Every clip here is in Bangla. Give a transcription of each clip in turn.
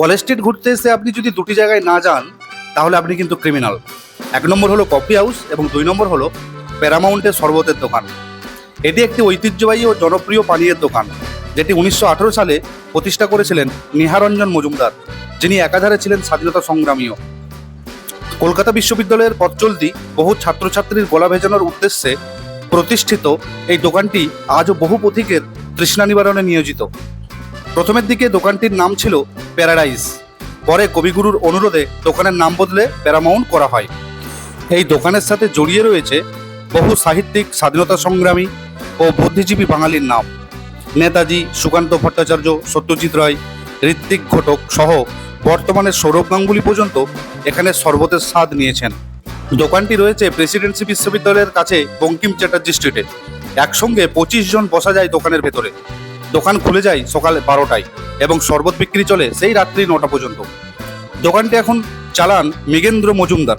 কলেজ স্ট্রিট ঘুরতে এসে আপনি যদি দুটি জায়গায় না যান, তাহলে আপনি কিন্তু ক্রিমিনাল এক নম্বর হলো কফি হাউস এবং দুই নম্বর হলো প্যারামাউন্টের শরবতের দোকান। এটি একটি ঐতিহ্যবাহী ও জনপ্রিয় পানীয়ের দোকান, যেটি উনিশশো আঠেরো সালে প্রতিষ্ঠা করেছিলেন নিহারঞ্জন মজুমদার, যিনি একাধারে ছিলেন স্বাধীনতা সংগ্রামীও। কলকাতা বিশ্ববিদ্যালয়ের পথ চলতি বহু ছাত্রছাত্রীর গলা ভেজানোর উদ্দেশ্যে প্রতিষ্ঠিত এই দোকানটি আজও বহু পথিকের তৃষ্ণা নিবারণে নিয়োজিত। প্রথমের দিকে দোকানটির নাম ছিল প্যারাডাইস। পরে কবিগুরুর অনুরোধে দোকানের নাম বদলে প্যারামাউন্ট করা হয়। এই দোকানের সাথে জড়িয়ে রয়েছে বহু সাহিত্যিক, স্বাধীনতা সংগ্রামী ও বুদ্ধিজীবী বাঙালির নাম। নেতাজি, সুকান্ত ভট্টাচার্য, সত্যজিৎ রায় ঋত্বিক ঘটক সহ বর্তমানে সৌরভ গাঙ্গুলি পর্যন্ত এখানে শরবতের স্বাদ নিয়েছেন। দোকানটি রয়েছে প্রেসিডেন্সি বিশ্ববিদ্যালয়ের কাছে বঙ্কিম চ্যাটার্জি স্ট্রিটে। একসঙ্গে পঁচিশ জন বসা যায় দোকানের ভেতরে। দোকান খুলে যায় সকাল বারোটায় এবং শরবত বিক্রি চলে সেই রাত্রি নটা পর্যন্ত। দোকানটি এখন চালান মৃগেন্দ্র মজুমদার।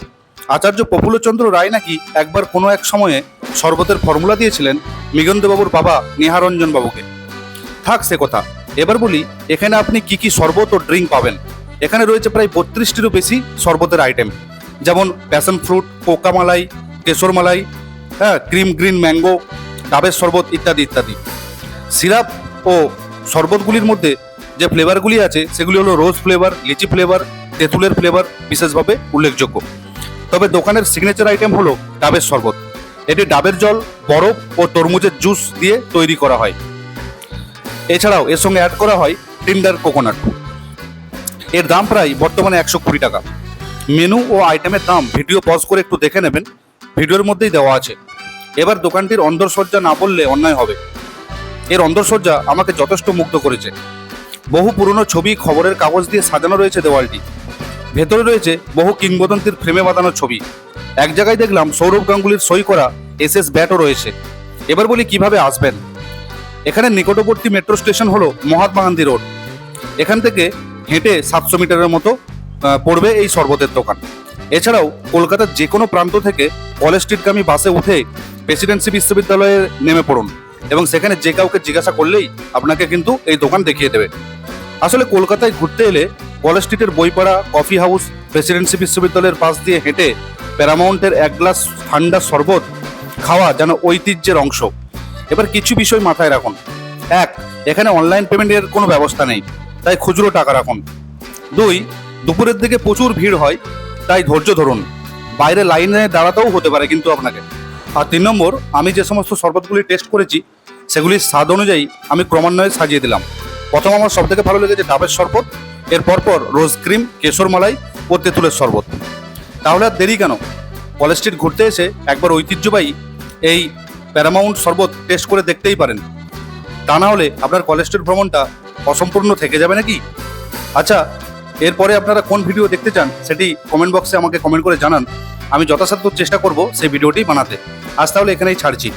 আচার্য প্রফুল্লচন্দ্র রায় নাকি একবার কোনো এক সময়ে শরবতের ফর্মুলা দিয়েছিলেন মৃগেন্দ্রবাবুর বাবা নিহারঞ্জন বাবুকে থাক সে কথা, এবার বলি এখানে আপনি কি কি শরবত ও ড্রিঙ্ক পাবেন? এখানে রয়েছে প্রায় বত্রিশটিরও বেশি শরবতের আইটেম। যেমন প্যাশন ফ্রুট কোকা মালাই কেশর মালাই হ্যাঁ ক্রিম গ্রিন ম্যাঙ্গো, ডাবের শরবত ইত্যাদি ইত্যাদি। সিরাপ ও শরবতগুলির মধ্যে যে ফ্লেভারগুলি আছে, সেগুলি হলো রোজ ফ্লেভার লিচি ফ্লেভার তেঁতুলের ফ্লেভার বিশেষভাবে উল্লেখযোগ্য। তবে দোকানের সিগনেচার আইটেম হলো ডাবের শরবত। এটি ডাবের জল, বরফ ও তরমুজের জুস দিয়ে তৈরি করা হয়। এছাড়াও এর সঙ্গে অ্যাড করা হয় টিন্ডার কোকোনাট এর দাম প্রায় বর্তমানে একশো কুড়ি টাকা। মেনু ও আইটেমের দাম ভিডিও পজ করে একটু দেখে নেবেন। ভিডিওর মধ্যেই দেওয়া আছে। এবার দোকানটির অন্দরসজ্জা না বললে অন্যায় হবে। এর অন্দরসজ্জা আমাকে যথেষ্ট মুগ্ধ করেছে। বহু পুরনো ছবি, খবরের কাগজ দিয়ে সাজানো রয়েছে দেওয়ালটি। ভেতরে রয়েছে বহু কিংবদন্তির ফ্রেমে বাঁধানো ছবি। এক জায়গায় দেখলাম সৌরভ গাঙ্গুলির সই করা এস এস ব্যাটও রয়েছে। এবার বলি কীভাবে আসবেন? এখানে নিকটবর্তী মেট্রো স্টেশন হলো মহাত্মা গান্ধী রোড। এখান থেকে হেঁটে সাতশো মিটারের মতো পড়বে এই শরবতের দোকান। এছাড়াও কলকাতার যে কোনো প্রান্ত থেকে কলেজ স্ট্রিটগামী বাসে উঠে প্রেসিডেন্সি বিশ্ববিদ্যালয়ে নেমে পড়ুন। এবং সেখানে যে কাউকে জিজ্ঞাসা করলেই আপনাকে কিন্তু এই দোকান দেখিয়ে দেবে। আসলে কলকাতায় ঘুরতে এলে কলেজ স্ট্রিটের বইপাড়া কফি হাউস প্রেসিডেন্সি বিশ্ববিদ্যালয়ের পাশ দিয়ে হেঁটে প্যারামাউন্টের এক গ্লাস ঠান্ডা শরবত খাওয়া যেন ঐতিহ্যের অংশ। এবার কিছু বিষয় মাথায় রাখুন। এক, এখানে অনলাইন পেমেন্টের কোনো ব্যবস্থা নেই, তাই খুচরো টাকা রাখুন। দুই, দুপুরের দিকে প্রচুর ভিড় হয়, তাই ধৈর্য ধরুন। বাইরে লাইনে দাঁড়াতেও হতে পারে কিন্তু আপনাকে। আর তিন নম্বর, আমি যে সমস্ত শরবতগুলি টেস্ট করেছি সেগুলির স্বাদ অনুযায়ী আমি ক্রমান্বয়ে সাজিয়ে দিলাম। প্রথম আমার সব থেকে ভালো লেগেছে ডাবের শরবত, এর পরপর রোজ ক্রিম, কেশর মালাই ও তেঁতুলের শরবত। তাহলে আর দেরি কেন? কলেজ স্ট্রিট ঘুরতে এসে একবার ঐতিহ্যবাহী এই প্যারামাউন্ট শরবত টেস্ট করে দেখতেই পারেন। তা না হলে আপনার কলেজ স্ট্রিট ভ্রমণটা অসম্পূর্ণ থেকে যাবে নাকি? আচ্ছা এরপরে আপনারা কোন ভিডিও দেখতে চান সেটি কমেন্ট বক্সে আমাকে কমেন্ট করে জানান। আমি যথাসাধ্য চেষ্টা করব সেই ভিডিওটি বানাতে। আজ তাহলে এখানেই ছাড়ছি।